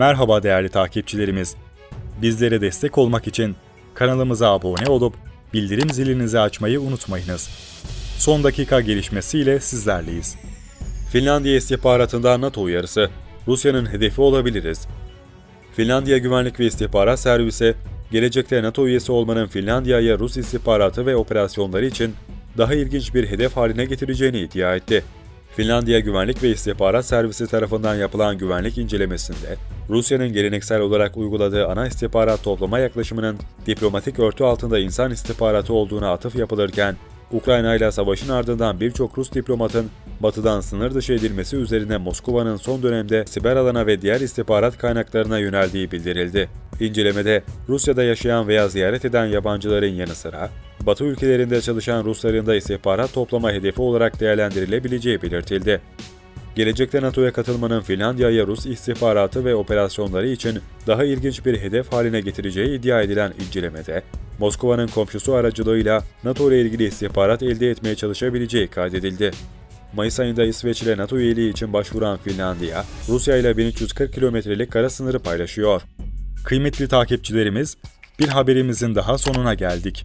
Merhaba değerli takipçilerimiz. Bizlere destek olmak için kanalımıza abone olup bildirim zilinizi açmayı unutmayınız. Son dakika gelişmesiyle sizlerleyiz. Finlandiya istihbaratında NATO uyarısı. Rusya'nın hedefi olabiliriz. Finlandiya Güvenlik ve İstihbarat Servisi, gelecekte NATO üyesi olmanın Finlandiya'ya Rus istihbaratı ve operasyonları için daha ilginç bir hedef haline getireceğini iddia etti. Finlandiya Güvenlik ve İstihbarat Servisi tarafından yapılan güvenlik incelemesinde, Rusya'nın geleneksel olarak uyguladığı ana istihbarat toplama yaklaşımının diplomatik örtü altında insan istihbaratı olduğuna atıf yapılırken, Ukrayna ile savaşın ardından birçok Rus diplomatın batıdan sınır dışı edilmesi üzerine Moskova'nın son dönemde siber alana ve diğer istihbarat kaynaklarına yöneldiği bildirildi. İncelemede Rusya'da yaşayan veya ziyaret eden yabancıların yanı sıra Batı ülkelerinde çalışan Rusların da istihbarat toplama hedefi olarak değerlendirilebileceği belirtildi. Gelecekte NATO'ya katılmanın Finlandiya'ya Rus istihbaratı ve operasyonları için daha ilginç bir hedef haline getireceği iddia edilen incelemede, Moskova'nın komşusu aracılığıyla NATO ile ilgili istihbarat elde etmeye çalışabileceği kaydedildi. Mayıs ayında İsveç ile NATO üyeliği için başvuran Finlandiya, Rusya ile 1340 kilometrelik kara sınırı paylaşıyor. Kıymetli takipçilerimiz, bir haberimizin daha sonuna geldik.